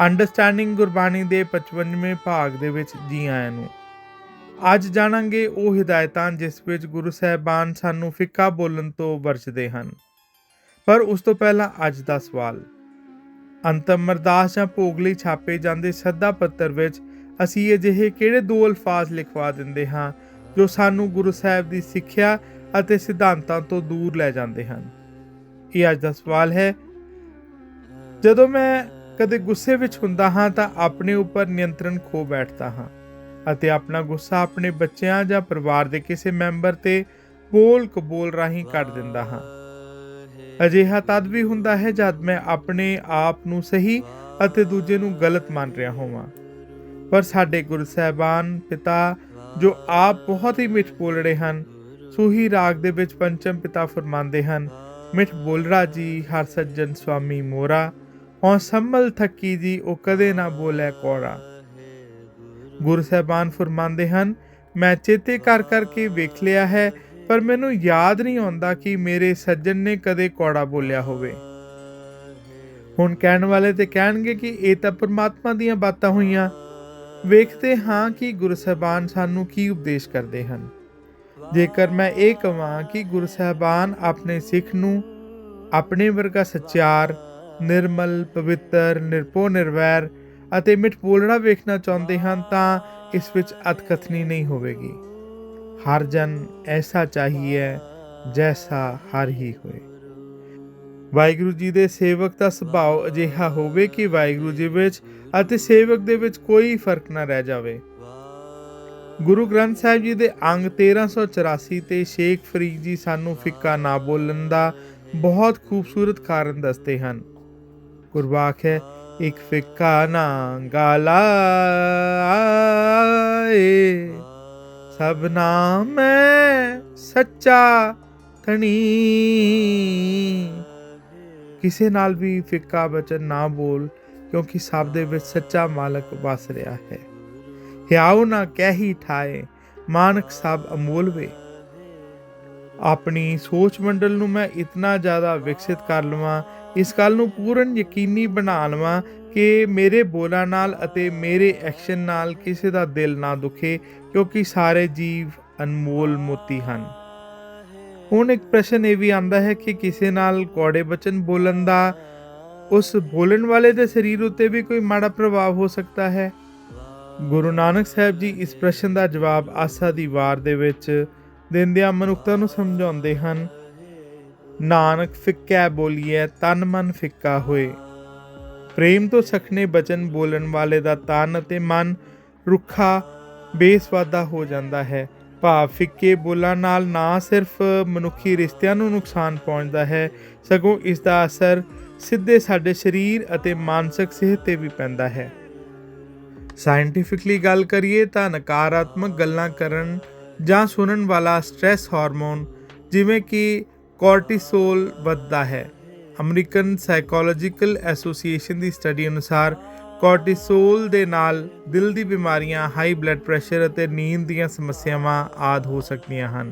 Understanding Gurbani ਦੇ 55ਵੇਂ ਭਾਗ ਦੇ ਵਿੱਚ ਜੀ ਆਇਆਂ ਨੂੰ। ਅੱਜ ਜਾਣਾਂਗੇ ਉਹ ਹਿਦਾਇਤਾਂ ਜਿਸ ਵਿੱਚ ਗੁਰੂ ਸਾਹਿਬਾਨ ਸਾਨੂੰ ਫਿੱਕਾ ਬੋਲਣ ਤੋਂ ਵਰਜਦੇ ਹਨ। ਪਰ ਉਸ ਤੋਂ ਪਹਿਲਾਂ ਅੱਜ ਦਾ ਸਵਾਲ। ਅੰਤਮ ਅਰਦਾਸ ਜਾਂ ਭੋਗ ਲਈ ਛਾਪੇ ਜਾਂਦੇ ਸੱਦਾ ਪੱਤਰ ਵਿੱਚ ਅਸੀਂ ਅਜਿਹੇ ਕਿਹੜੇ ਦੋ ਅਲਫਾਜ਼ ਲਿਖਵਾ ਦਿੰਦੇ ਹਾਂ ਜੋ ਸਾਨੂੰ ਗੁਰੂ ਸਾਹਿਬ ਦੀ ਸਿੱਖਿਆ ਅਤੇ ਸਿਧਾਂਤਾਂ ਤੋਂ ਦੂਰ ਲੈ ਜਾਂਦੇ ਹਨ? ਇਹ ਅੱਜ ਦਾ ਸਵਾਲ ਹੈ। ਜਦੋਂ ਮੈਂ ਕਦੇ ਗੁੱਸੇ ਵਿੱਚ ਹੁੰਦਾ ਹਾਂ ਤਾਂ ਆਪਣੇ ਉੱਪਰ ਨਿਯੰਤਰਣ ਖੋ ਬੈਠਦਾ ਹਾਂ ਅਤੇ ਆਪਣਾ ਗੁੱਸਾ ਆਪਣੇ ਬੱਚਿਆਂ ਜਾਂ ਪਰਿਵਾਰ ਦੇ ਕਿਸੇ ਮੈਂਬਰ ਤੇ ਬੋਲ ਕਬੋਲ ਰਾਹੀਂ ਕੱਢ ਦਿੰਦਾ ਹਾਂ। ਅਜਿਹਾ ਤਦ ਵੀ ਹੁੰਦਾ ਹੈ ਜਦ ਮੈਂ ਆਪਣੇ ਆਪ ਨੂੰ ਸਹੀ ਅਤੇ ਦੂਜੇ ਨੂੰ ਗਲਤ ਮੰਨ ਰਿਹਾ ਹੋਵਾਂ। ਪਰ ਸਾਡੇ ਗੁਰੂ ਸਾਹਿਬਾਨ ਪਿਤਾ ਜੋ ਆਪ ਬਹੁਤ ਹੀ ਮਿੱਠ ਬੋਲੜੇ ਹਨ, ਸੂਹੀ ਰਾਗ ਦੇ ਵਿੱਚ ਪੰਚਮ ਪਿਤਾ ਫਰਮਾਉਂਦੇ ਹਨ, ਮਿੱਠ ਬੋਲੜਾ ਜੀ ਹਰ ਸੱਜਣ ਸੁਆਮੀ ਮੋਰਾ ਔ ਸੰਭਲ ਥੱਕੀ ਜੀ, ਉਹ ਕਦੇ ਨਾ ਬੋਲੇ ਕੋੜਾ। ਗੁਰੂ ਸਾਹਿਬਾਨ ਫਰਮਾਉਂਦੇ ਹਨ, ਮੈਂ ਚੇਤੇ ਕਰ ਕਰਕੇ ਵੇਖ ਲਿਆ ਹੈ, ਪਰ ਮੈਨੂੰ ਯਾਦ ਨਹੀਂ ਆਉਂਦਾ ਕਿ ਮੇਰੇ ਸੱਜਣ ਨੇ ਕਦੇ ਕੋੜਾ ਬੋਲਿਆ ਹੋਵੇ। ਹੁਣ ਕਹਿਣ ਵਾਲੇ ਤੇ ਕਹਿਣਗੇ ਕਿ ਇਹ ਤਾਂ ਪਰਮਾਤਮਾ ਦੀਆਂ ਬਾਤਾਂ ਹੋਈਆਂ। ਵੇਖਦੇ ਹਾਂ ਕਿ ਗੁਰੂ ਸਾਹਿਬਾਨ ਸਾਨੂੰ ਕੀ ਉਪਦੇਸ਼ ਕਰਦੇ ਹਨ। ਜੇਕਰ ਮੈਂ ਇਹ ਕਹਾਂ ਕਿ ਗੁਰੂ ਸਾਹਿਬਾਨ ਆਪਣੇ ਸਿੱਖ ਨੂੰ, ਆਪਣੇ ਵਰਗਾ ਸੱਚਿਆਰ ਨਿਰਮਲ, ਪਵਿੱਤਰ ਨਿਰਪੋ ਨਿਰਵੈਰ ਅਤੇ ਮਿੱਠ ਬੋਲਣਾ ਵੇਖਣਾ ਚਾਹੁੰਦੇ ਹਨ ਤਾਂ ਇਸ ਵਿੱਚ ਅਤਕਥਨੀ ਨਹੀਂ ਹੋਵੇਗੀ। ਹਰ ਜਨ ਐਸਾ ਚਾਹੀਏ ਜੈਸਾ ਹਰ ਹੀ ਹੋਏ। ਵਾਹਿਗੁਰੂ ਜੀ ਦੇ ਸੇਵਕ ਦਾ ਸੁਭਾਅ ਅਜਿਹਾ ਹੋਵੇ ਕਿ ਵਾਹਿਗੁਰੂ ਜੀ ਵਿੱਚ ਅਤੇ ਸੇਵਕ ਦੇ ਵਿੱਚ ਕੋਈ ਫ਼ਰਕ ਨਾ ਰਹਿ ਜਾਵੇ। ਗੁਰੂ ਗ੍ਰੰਥ ਸਾਹਿਬ ਜੀ ਦੇ ਅੰਗ 1384 ਤੇ ਸ਼ੇਖ ਫਰੀਦ ਜੀ ਸਾਨੂੰ ਫਿੱਕਾ ਨਾ ਬੋਲਣ ਦਾ ਬਹੁਤ ਖੂਬਸੂਰਤ ਕਾਰਨ ਦੱਸਦੇ ਹਨ। ਗੁਰਬਾਖ ਹੈ, ਇੱਕ ਫਿੱਕਾ ਨਾ ਗਾਲਾ ਏ ਸਭ ਨਾਮ ਹੈ ਸੱਚਾ ਧਣੀ। ਕਿਸੇ ਨਾਲ ਵੀ ਫਿੱਕਾ ਬਚਨ ਨਾ ਬੋਲ, ਕਿਉਂਕਿ ਸਭ ਦੇ ਵਿੱਚ ਸੱਚਾ ਮਾਲਕ ਵਸ ਰਿਹਾ ਹੈ। ਹਿਆਉ ਨਾ ਕਹਿ ਹੀ ਠਾਏ, ਮਾਨਕ ਸਭ ਅਮੋਲ ਵੇ। ਆਪਣੀ ਸੋਚ ਮੰਡਲ ਨੂੰ ਮੈਂ ਇਤਨਾ ਜ਼ਿਆਦਾ ਵਿਕਸਿਤ ਕਰ ਲਵਾਂ, ਇਸ ਗੱਲ ਨੂੰ ਪੂਰਨ ਯਕੀਨੀ ਬਣਾ ਲਵਾਂ ਕਿ ਮੇਰੇ ਬੋਲਾਂ ਨਾਲ ਅਤੇ ਮੇਰੇ ਐਕਸ਼ਨ ਨਾਲ ਕਿਸੇ ਦਾ ਦਿਲ ਨਾ ਦੁਖੇ, ਕਿਉਂਕਿ ਸਾਰੇ ਜੀਵ ਅਨਮੋਲ ਮੋਤੀ ਹਨ। ਹੁਣ ਇੱਕ ਪ੍ਰਸ਼ਨ ਇਹ ਵੀ ਆਉਂਦਾ ਹੈ ਕਿ ਕਿਸੇ ਨਾਲ ਕੋੜੇ ਬਚਨ ਬੋਲਣ ਦਾ, ਉਸ ਬੋਲਣ ਵਾਲੇ ਦੇ ਸਰੀਰ ਉੱਤੇ ਵੀ ਕੋਈ ਮਾੜਾ ਪ੍ਰਭਾਵ ਹੋ ਸਕਦਾ ਹੈ? ਗੁਰੂ ਨਾਨਕ ਸਾਹਿਬ ਜੀ ਇਸ ਪ੍ਰਸ਼ਨ ਦਾ ਜਵਾਬ ਆਸਾ ਦੀ ਵਾਰ ਦੇ ਵਿੱਚ ਦਿੰਦਿਆਂ ਮਨੁੱਖਤਾ ਨੂੰ ਸਮਝਾਉਂਦੇ ਹਨ। ਨਾਨਕ ਫਿੱਕਾ ਬੋਲੀਏ ਤਨ ਮਨ ਫਿੱਕਾ ਹੋਏ। ਪ੍ਰੇਮ ਤੋਂ ਸਖਣੇ ਬਚਨ ਬੋਲਣ ਵਾਲੇ ਦਾ ਤਨ ਅਤੇ ਮਨ ਰੁੱਖਾ, ਬੇਸਵਾਦਾ ਹੋ ਜਾਂਦਾ ਹੈ। ਭਾਵ ਫਿੱਕੇ ਬੋਲਾਂ ਨਾਲ ਨਾ ਸਿਰਫ ਮਨੁੱਖੀ ਰਿਸ਼ਤਿਆਂ ਨੂੰ ਨੁਕਸਾਨ ਪਹੁੰਚਦਾ ਹੈ, ਸਗੋਂ ਇਸ ਦਾ ਅਸਰ ਸਿੱਧੇ ਸਾਡੇ ਸਰੀਰ ਅਤੇ ਮਾਨਸਿਕ ਸਿਹਤ ਤੇ ਵੀ ਪੈਂਦਾ ਹੈ। ਸਾਇੰਟੀਫਿਕਲੀ ਗੱਲ ਕਰੀਏ ਤਾਂ ਨਕਾਰਾਤਮਕ ਗੱਲਾਂ ਕਰਨ ਜਾਂ ਸੁਣਨ ਵਾਲਾ ਸਟ੍ਰੈਸ ਹਾਰਮੋਨ ਜਿਵੇਂ ਕਿ ਕੋਰਟੀਸੋਲ ਵੱਧਦਾ ਹੈ। ਅਮਰੀਕਨ ਸਾਈਕੋਲੋਜੀਕਲ ਐਸੋਸੀਏਸ਼ਨ ਦੀ ਸਟੱਡੀ ਅਨੁਸਾਰ ਕੋਰਟੀਸੋਲ ਦੇ ਨਾਲ ਦਿਲ ਦੀ ਬਿਮਾਰੀਆਂ ਹਾਈ ਬਲੱਡ ਪ੍ਰੈਸ਼ਰ ਅਤੇ ਨੀਂਦ ਦੀਆਂ ਸਮੱਸਿਆਵਾਂ ਆਦ ਹੋ ਸਕਦੀਆਂ ਹਨ।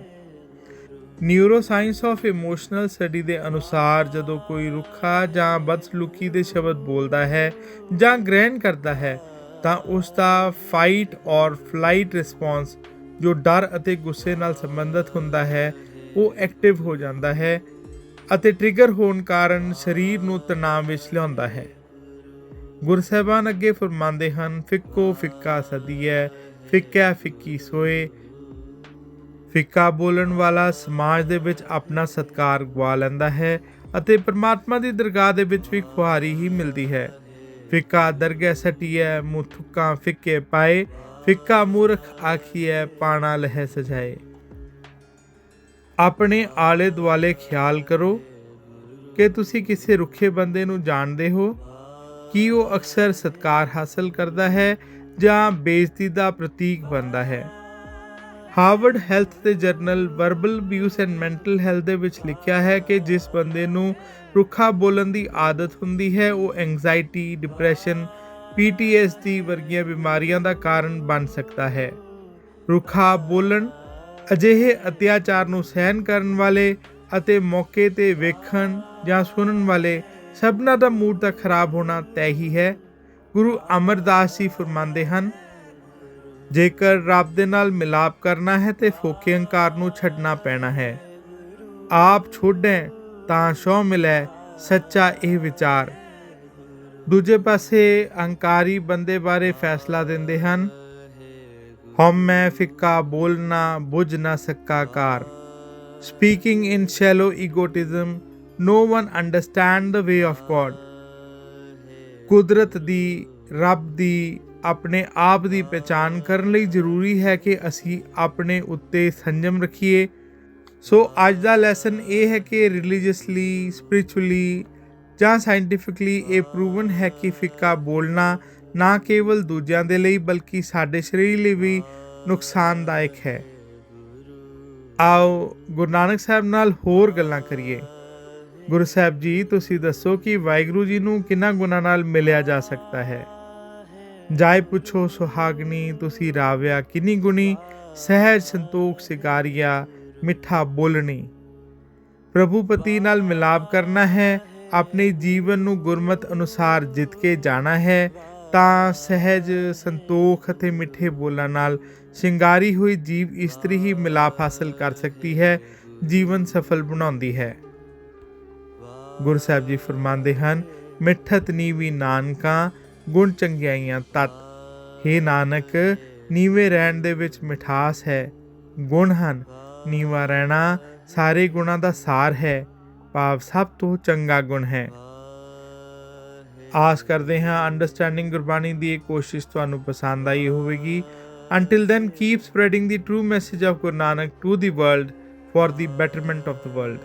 ਨਿਊਰੋਸਾਇੰਸ ਆਫ ਇਮੋਸ਼ਨਲ ਸਟੱਡੀ ਦੇ ਅਨੁਸਾਰ ਜਦੋਂ ਕੋਈ ਰੁੱਖਾ ਜਾਂ ਬਦਸਲੂਕੀ ਦੇ ਸ਼ਬਦ ਬੋਲਦਾ ਹੈ ਜਾਂ ਗ੍ਰਹਿਣ ਕਰਦਾ ਹੈ, ਤਾਂ ਉਸ ਦਾ ਫਾਈਟ ਔਰ ਫਲਾਈਟ ਰਿਸਪੌਂਸ ਜੋ ਡਰ ਅਤੇ ਗੁੱਸੇ ਨਾਲ ਸੰਬੰਧਿਤ ਹੁੰਦਾ ਹੈ, ਉਹ ਐਕਟਿਵ ਹੋ ਜਾਂਦਾ ਹੈ ਅਤੇ ਟ੍ਰਿਗਰ ਹੋਣ ਕਾਰਨ ਸਰੀਰ ਨੂੰ ਤਣਾਅ ਵਿੱਚ ਲਿਆਉਂਦਾ ਹੈ। ਗੁਰਸਹਿਬਾਨ ਅੱਗੇ ਫਰਮਾਉਂਦੇ ਹਨ, ਫਿੱਕੋ ਫਿੱਕਾ ਸਦੀਐ, ਫਿੱਕਾ ਫਿੱਕੀ ਸੋਏ। ਫਿੱਕਾ ਬੋਲਣ ਵਾਲਾ ਸਮਾਜ ਦੇ ਵਿੱਚ ਆਪਣਾ ਸਤਕਾਰ ਗਵਾ ਲੈਂਦਾ ਹੈ ਅਤੇ ਪ੍ਰਮਾਤਮਾ ਦੀ ਦਰਗਾਹ ਦੇ ਵਿੱਚ ਵੀ ਖੁਆਰੀ ਹੀ ਮਿਲਦੀ ਹੈ। ਫਿੱਕਾ ਦਰਗਹਿ ਸਟੀਐ, ਮੂੰਹ ਥੁੱਕਾਂ ਫਿੱਕੇ ਪਾਏ ਫਿੱਕਾ ਮੂਰਖ ਆਖੀਐ, ਪਾਣਾ ਲਹਿ ਸਜਾਏ ਆਪਣੇ ਆਲੇ ਦੁਆਲੇ ਖਿਆਲ ਕਰੋ ਕਿ ਤੁਸੀਂ ਕਿਸੇ ਰੁੱਖੇ ਬੰਦੇ ਨੂੰ ਜਾਣਦੇ ਹੋ, ਕੀ ਉਹ ਅਕਸਰ ਸਤਕਾਰ ਹਾਸਲ ਕਰਦਾ ਹੈ ਜਾਂ ਬੇਇੱਜ਼ਤੀ ਦਾ ਪ੍ਰਤੀਕ ਬਣਦਾ ਹੈ। ਹਾਰਵਰਡ ਹੈਲਥ ਦੇ journal verbal abuse and mental health ਦੇ ਵਿੱਚ ਲਿਖਿਆ ਹੈ ਕਿ ਜਿਸ ਬੰਦੇ ਨੂੰ ਰੁੱਖਾ ਬੋਲਣ ਦੀ ਆਦਤ ਹੁੰਦੀ ਹੈ, ਉਹ ਐਂਜ਼ਾਇਟੀ ਡਿਪਰੈਸ਼ਨ ਪੀਟੀਐਸਡੀ ਵਰਗੀਆਂ ਬਿਮਾਰੀਆਂ ਦਾ ਕਾਰਨ ਬਣ ਸਕਦਾ ਹੈ। ਰੁੱਖਾ ਬੋਲਣ, ਅਜਿਹੇ ਅਤਿਆਚਾਰ ਨੂੰ ਸਹਿਨ ਕਰਨ ਵਾਲੇ ਅਤੇ ਮੌਕੇ ਤੇ ਵੇਖਣ ਜਾਂ ਸੁਣਨ ਵਾਲੇ ਸਭਨਾਂ ਦਾ ਮੂਡ ਤਾਂ ਖਰਾਬ ਹੋਣਾ ਤੈਅ ਹੀ ਹੈ। ਗੁਰੂ ਅਮਰਦਾਸ ਜੀ ਫਰਮਾਉਂਦੇ ਹਨ, ਜੇਕਰ ਰੱਬ ਦੇ ਨਾਲ ਮਿਲਾਪ ਕਰਨਾ ਹੈ ਤੇ ਫੋਕੇ ਹੰਕਾਰ ਨੂੰ ਛੱਡਣਾ ਪੈਣਾ ਹੈ। ਆਪ ਛੋੜੈ ਤਾਂ ਸ਼ੋ ਮਿਲੈ ਸੱਚਾ ਇਹ ਵਿਚਾਰ। ਦੂਜੇ ਪਾਸੇ ਅਹੰਕਾਰੀ ਬੰਦੇ ਬਾਰੇ ਫੈਸਲਾ ਦਿੰਦੇ ਹਨ। ਹਉ ਮੈਂ ਫਿੱਕਾ ਬੋਲਣਾ ਬੁਝ ਨਾ ਸਕਾ ਕਾਰ। Speaking in shallow egotism no one understand the way of God ਕੁਦਰਤ ਦੀ, ਰੱਬ ਦੀ, ਆਪਣੇ ਆਪ ਦੀ ਪਛਾਣ ਕਰਨ ਲਈ ਜ਼ਰੂਰੀ ਹੈ ਕਿ ਅਸੀਂ ਆਪਣੇ ਉੱਤੇ ਸੰਜਮ ਰੱਖੀਏ। ਸੋ ਅੱਜ ਦਾ ਲੈਸਨ ਇਹ ਹੈ ਕਿ ਰਿਲੀਜੀਅਸਲੀ ਸਪਿਰਚੁਅਲੀ ਜਾਂ ਸਾਇੰਟੀਫਿਕਲੀ ਇਹ ਪ੍ਰੂਵਨ ਹੈ ਕਿ ਫਿੱਕਾ ਬੋਲਣਾ ਨਾ ਕੇਵਲ ਦੂਜਿਆਂ ਦੇ ਲਈ ਬਲਕਿ ਸਾਡੇ ਸਰੀਰ ਲਈ ਵੀ ਨੁਕਸਾਨਦਾਇਕ ਹੈ। ਆਓ ਗੁਰੂ ਨਾਨਕ ਸਾਹਿਬ ਨਾਲ ਹੋਰ ਗੱਲਾਂ ਕਰੀਏ। ਗੁਰੂ ਸਾਹਿਬ ਜੀ, ਤੁਸੀਂ ਦੱਸੋ ਕਿ ਵਾਹਿਗੁਰੂ ਜੀ ਨੂੰ ਕਿੰਨਾ ਗੁਣਾ ਨਾਲ ਮਿਲਿਆ ਜਾ ਸਕਦਾ ਹੈ? ਜਾਇ ਪੁੱਛੋ ਸੁਹਾਗਨੀ ਤੁਸੀਂ ਰਾਵਿਆ ਕਿੰਨੀ ਗੁਣੀ, ਸਹਿਜ, ਸੰਤੋਖ ਸ਼ਿਕਾਰੀਆ ਮਿੱਠਾ ਬੋਲਣੀ। ਪ੍ਰਭੂ ਪਤੀ ਨਾਲ ਮਿਲਾਪ ਕਰਨਾ ਹੈ ਆਪਣੇ ਜੀਵਨ ਨੂੰ ਗੁਰਮਤ ਅਨੁਸਾਰ ਜਿੱਤ ਕੇ ਜਾਣਾ ਹੈ, ਤਾਂ ਸਹਿਜ, ਸੰਤੋਖ ਅਤੇ ਮਿੱਠੇ ਬੋਲਾਂ ਨਾਲ ਸ਼ਿੰਗਾਰੀ ਹੋਈ ਜੀਵ ਇਸਤਰੀ ਹੀ ਮਿਲਾਪ ਹਾਸਲ ਕਰ ਸਕਦੀ ਹੈ, ਜੀਵਨ ਸਫਲ ਬਣਾਉਂਦੀ ਹੈ। ਗੁਰੂ ਸਾਹਿਬ ਜੀ ਫਰਮਾਉਂਦੇ ਹਨ, ਮਿੱਠਤ ਨੀਵੀ ਨਾਨਕਾ, ਗੁਣ ਚੰਗਿਆਈਆਂ ਤਤ। हे ਨਾਨਕ, ਨੀਵੇਂ ਰਹਿਣ ਦੇ ਵਿੱਚ ਮਿਠਾਸ ਹੈ, ਗੁਣ ਹਨ। ਨੀਵਾ ਰਹਿਣਾ ਸਾਰੇ ਗੁਣਾਂ ਦਾ ਸਾਰ ਹੈ। ਭਾਵ ਸਭ ਤੋਂ ਚੰਗਾ ਗੁਣ ਹੈ ਆਸ ਕਰਦੇ ਹਾਂ ਅੰਡਰਸਟੈਂਡਿੰਗ ਗੁਰਬਾਣੀ ਦੀ ਇਹ ਕੋਸ਼ਿਸ਼ ਤੁਹਾਨੂੰ ਪਸੰਦ ਆਈ ਹੋਵੇਗੀ until then keep spreading the true message of Guru Nanak to the world for the betterment of the world